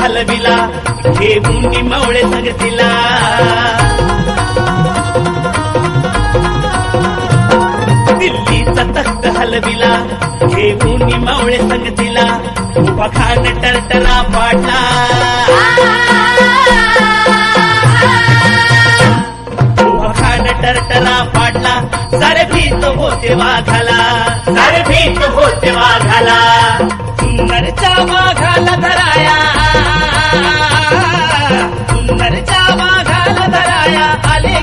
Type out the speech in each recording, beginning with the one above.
हलविला घेऊन मवळे संगतीला. दिल्लीचा तख्त हलविला घेऊन निमवळे संगतीला. उभा खान टरटरा पाडला. उभा टरटरा पाडला. सारे भीत होते वाघाला. सारे भीत होते वाघाला. सुंदर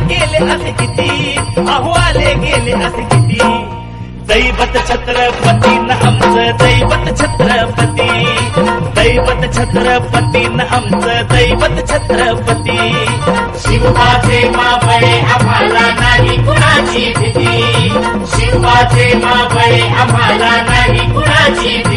गेले असे किती? अहो आले गेले असे किती? दैवत छत्रपती न आमचं दैवत छत्रपती. दैवत छत्रपती न आमचं दैवत छत्रपती. शिवाचे मावळे आम्हाला नाही कुणाची भीती. शिवाचे मावळे आम्हाला नाही कुणाची भीती.